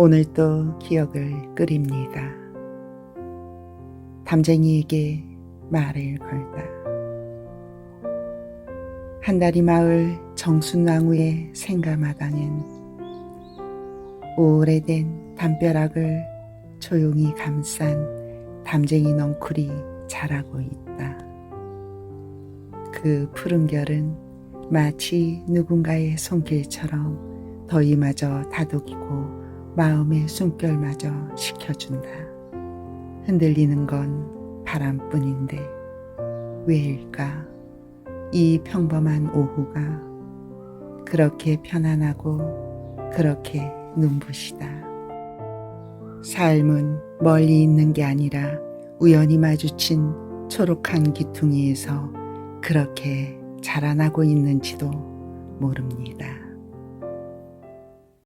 오늘도 기억을 끓입니다. 담쟁이에게 말을 걸다. 한다리 마을 정순왕후의 생가마당엔 오래된 담벼락을 조용히 감싼 담쟁이 넝쿨이 자라고 있다. 그 푸른 결은 마치 누군가의 손길처럼 더위마저 다독이고 마음의 숨결마저 식혀준다. 흔들리는 건 바람뿐인데 왜일까? 이 평범한 오후가 그렇게 편안하고 그렇게 눈부시다. 삶은 멀리 있는 게 아니라 우연히 마주친 초록한 기퉁이에서 그렇게 자라나고 있는지도 모릅니다.